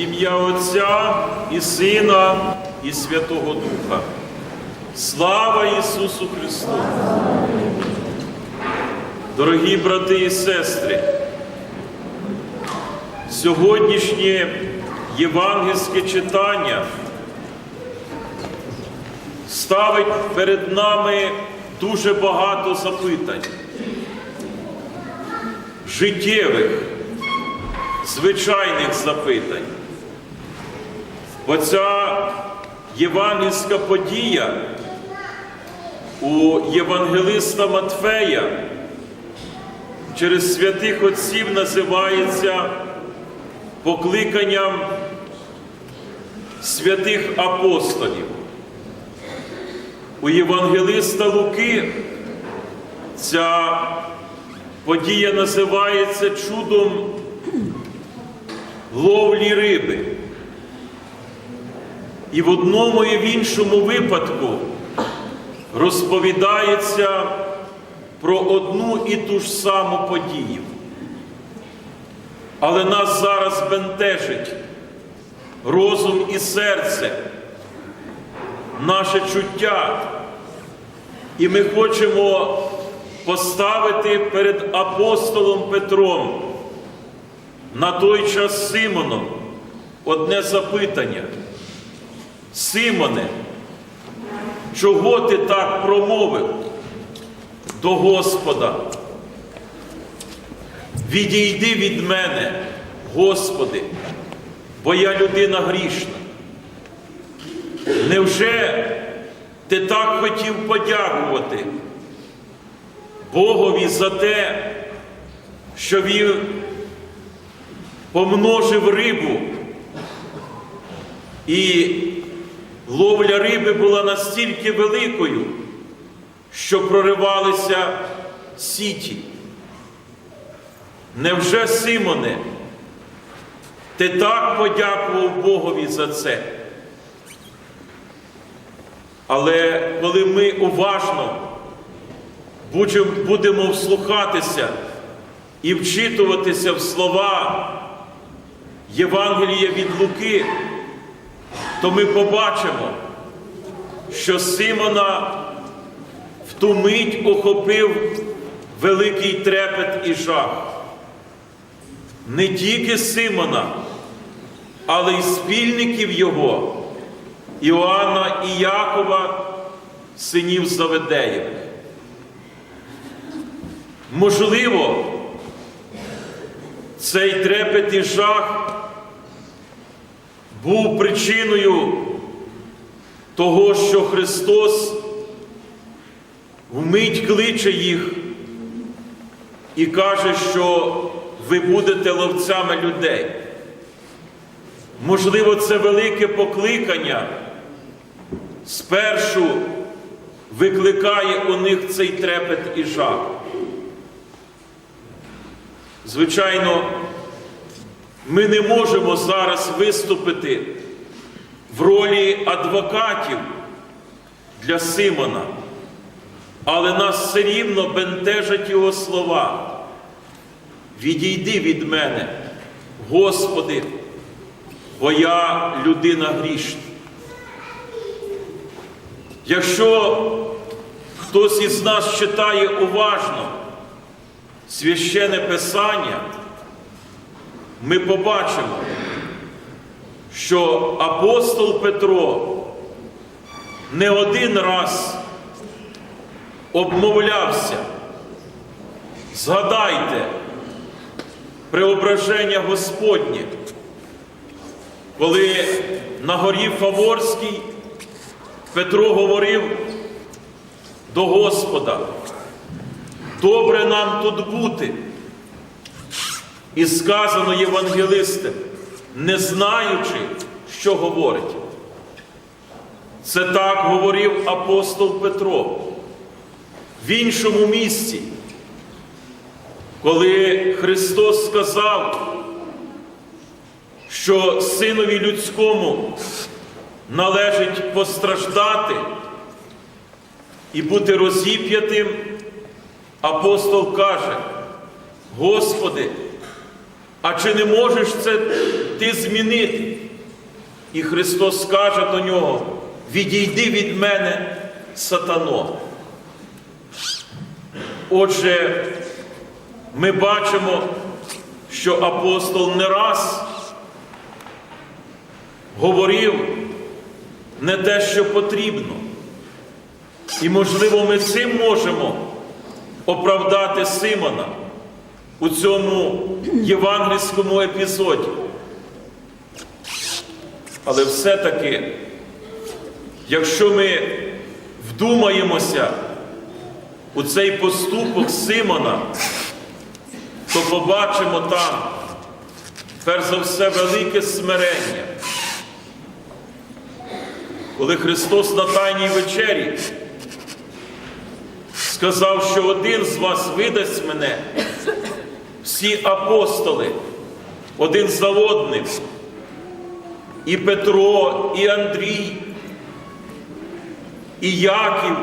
ім'я Отця і Сина, і Святого Духа. Слава Ісусу Христу! Дорогі брати і сестри, сьогоднішнє євангельське читання ставить перед нами дуже багато запитань, життєвих, звичайних запитань. Бо ця євангельська подія у євангелиста Матфея через святих отців називається покликанням святих апостолів. У Євангелиста Луки ця подія називається чудом ловлі риби. І в одному і в іншому випадку розповідається про одну і ту ж саму подію. Але нас зараз бентежить розум і серце, наше чуття, і ми хочемо поставити перед апостолом Петром на той час Симоном одне запитання. Симоне, чого ти так промовив до Господа? Відійди від мене, Господи, бо я людина грішна. Невже ти так хотів подякувати Богові за те, що він помножив рибу, і ловля риби була настільки великою, що проривалися сіті. Невже, Симоне, ти так подякував Богові за це? Але коли ми уважно будемо вслухатися і вчитуватися в слова Євангелія від Луки, то ми побачимо, що Симона в ту мить охопив великий трепет і жах. Не тільки Симона, але й спільників його, Іоанна і Якова, синів Заведеєвих. Можливо, цей трепет і жах був причиною того, що Христос вмить кличе їх і каже, що ви будете ловцями людей. Можливо, це велике покликання спершу викликає у них цей трепет і жах. Звичайно, ми не можемо зараз виступити в ролі адвокатів для Симона, але нас все рівно бентежать його слова. Відійди від мене, Господи, бо я людина грішна. Якщо хтось із нас читає уважно священне Писання, ми побачимо, що апостол Петро не один раз обмовлявся. Згадайте преображення Господнє, коли на горі Фаворській Петро говорив до Господа, добре нам тут бути. І сказано євангелистам, не знаючи, що говорить. Це так говорив апостол Петро. В іншому місці, коли Христос сказав, що Синові людському належить постраждати і бути розіп'ятим, апостол каже, Господи, а чи не можеш це ти змінити? І Христос скаже до нього: відійди від мене, сатано. Отже, ми бачимо, що апостол не раз говорив не те, що потрібно. І, можливо, ми цим можемо оправдати Симона у цьому євангельському епізоді. Але все-таки, якщо ми вдумаємося у цей поступок Симона, то побачимо там, перш за все, велике смирення. Коли Христос на Тайній вечері сказав, що один з вас видасть мене, всі апостоли, один за одним, і Петро, і Андрій, і Яків,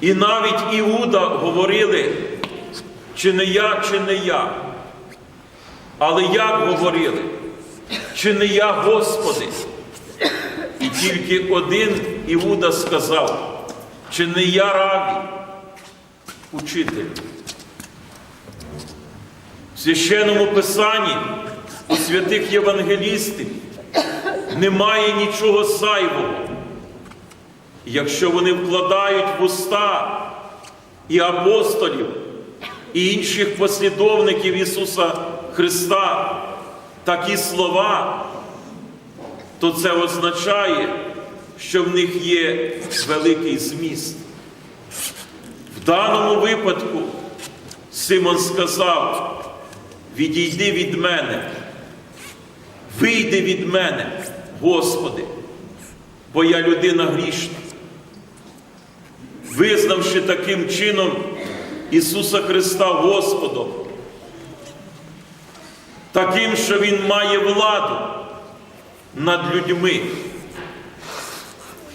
і навіть Іуда говорили, чи не я, чи не я. Але як говорили, чи не я, Господи? І тільки один Іуда сказав, чи не я раві, учитель. Священному Писанні у святих євангелістів немає нічого зайвого. Якщо вони вкладають в уста і апостолів, і інших послідовників Ісуса Христа такі слова, то це означає, що в них є великий зміст. В даному випадку Симон сказав, відійди від мене, вийди від мене, Господи, бо я людина грішна. Визнавши таким чином Ісуса Христа Господом, таким, що Він має владу над людьми.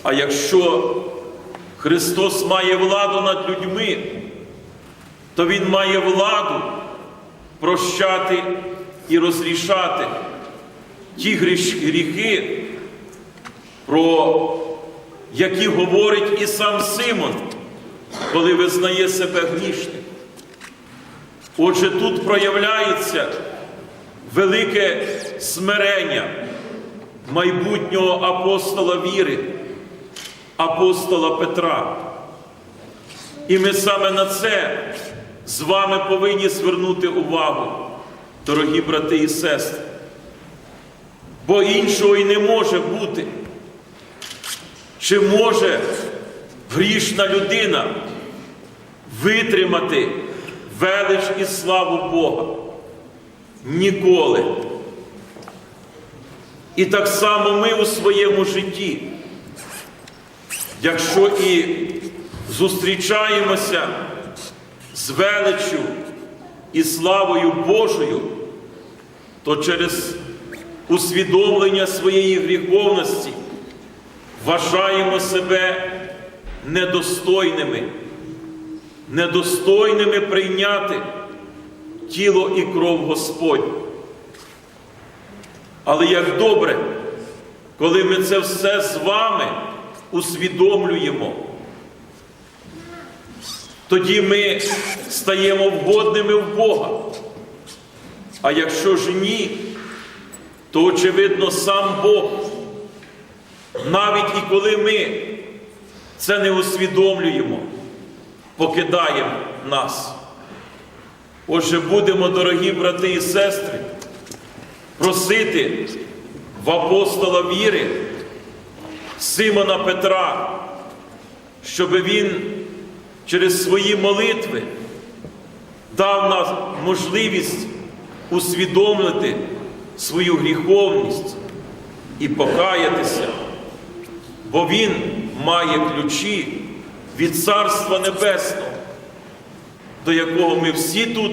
А якщо Христос має владу над людьми, то Він має владу прощати і розрішати ті гріхи, про які говорить і сам Симон, коли визнає себе грішним. Отже, тут проявляється велике смирення майбутнього апостола віри, апостола Петра. І ми саме на це з вами повинні звернути увагу, дорогі брати і сестри. Бо іншого і не може бути. Чи може грішна людина витримати велич і славу Бога? Ніколи. І так само ми у своєму житті, якщо і зустрічаємося з величчю і славою Божою, то через усвідомлення своєї гріховності вважаємо себе недостойними, недостойними прийняти тіло і кров Господню. Але як добре, коли ми це все з вами усвідомлюємо, тоді ми стаємо вгодними в Бога. А якщо ж ні, то очевидно сам Бог, навіть і коли ми це не усвідомлюємо, покидає нас. Отже, будемо, дорогі брати і сестри, просити в апостола віри Симона Петра, щоб він через свої молитви дав нам можливість усвідомити свою гріховність і покаятися, бо Він має ключі від Царства Небесного, до якого ми всі тут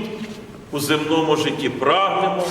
у земному житті прагнемо